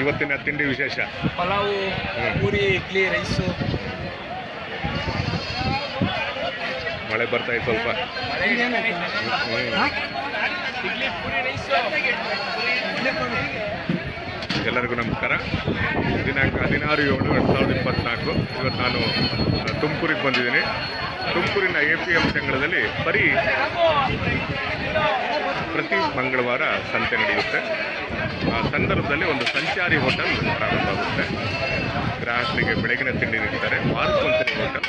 ಇವತ್ತಿನ ತಿಂಡಿ ವಿಶೇಷ? ಪಲಾವು ಪೂರಿ ಇಡ್ಲಿ ರೈಸು. ಮಳೆ ಬರ್ತಾ ಇದೆ ಸ್ವಲ್ಪ. ಇಡ್ಲಿ ಪೂರಿ ರೈಸು. ಎಲ್ಲರಿಗೂ ನಮಸ್ಕಾರ. ದಿನಾಂಕ ಹದಿನಾರು ಏಳು ಎರಡು ಸಾವಿರದ ಇಪ್ಪತ್ತ್ನಾಲ್ಕು ಇವತ್ತು ನಾನು ತುಮಕೂರಿಗೆ ಬಂದಿದ್ದೀನಿ. ತುಮಕೂರಿನ ಎ ಪಿ ಎಂ ಸಂಘದಲ್ಲಿ ಬರೀ ಪ್ರತಿ ಮಂಗಳವಾರ ಸಂತೆ ನಡೆಯುತ್ತೆ. ಆ ಸಂದರ್ಭದಲ್ಲಿ ಒಂದು ಸಂಚಾರಿ ಹೋಟೆಲ್ ಪ್ರಾರಂಭವಾಗುತ್ತೆ ಗ್ರಾಹಕರಿಗೆ ಬೆಳಗಿನ ತಿಂಡಿ ನೀಡ್ತಾರೆ. ವಾರಕ್ಕೊಂದ್ಸರಿ ಹೋಟೆಲ್.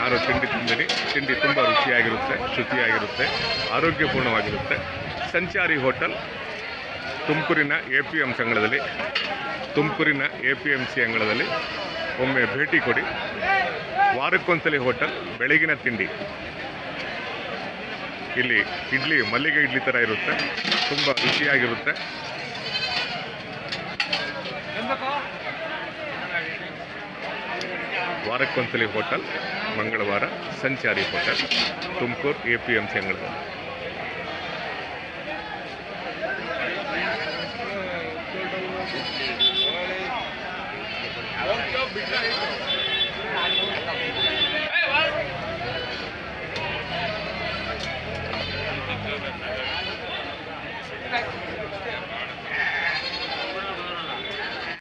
ನಾನು ತಿಂಡಿ ತಿಂದಿನಿ. ತಿಂಡಿ ತುಂಬ ರುಚಿಯಾಗಿರುತ್ತೆ, ಶುಚಿಯಾಗಿರುತ್ತೆ, ಆರೋಗ್ಯಪೂರ್ಣವಾಗಿರುತ್ತೆ. ಸಂಚಾರಿ ಹೋಟೆಲ್ ತುಮಕೂರಿನ ಎ ಪಿ ಎಂ ಅಂಗಳದಲ್ಲಿ ತುಮಕೂರಿನ ಎ ಪಿ ಎಂ ಸಿ ಅಂಗಳದಲ್ಲಿ ಒಮ್ಮೆ ಭೇಟಿ ಕೊಡಿ. ವಾರಕ್ಕೊಂದ್ಸಲಿ ಹೋಟೆಲ್, ಬೆಳಗಿನ ತಿಂಡಿ. ಇಲ್ಲಿ ಇಡ್ಲಿ, ಮಲ್ಲಿಗೆ ಇಡ್ಲಿ ಥರ ಇರುತ್ತೆ. ತುಂಬ ರುಚಿಯಾಗಿರುತ್ತೆ. ವಾರಕ್ಕೊಂದ್ಸಲಿ ಹೋಟೆಲ್, ಮಂಗಳವಾರ, ಸಂಚಾರಿ hotel, Tumakuru A P M C ಅಂಗಳದಲ್ಲಿ. ください。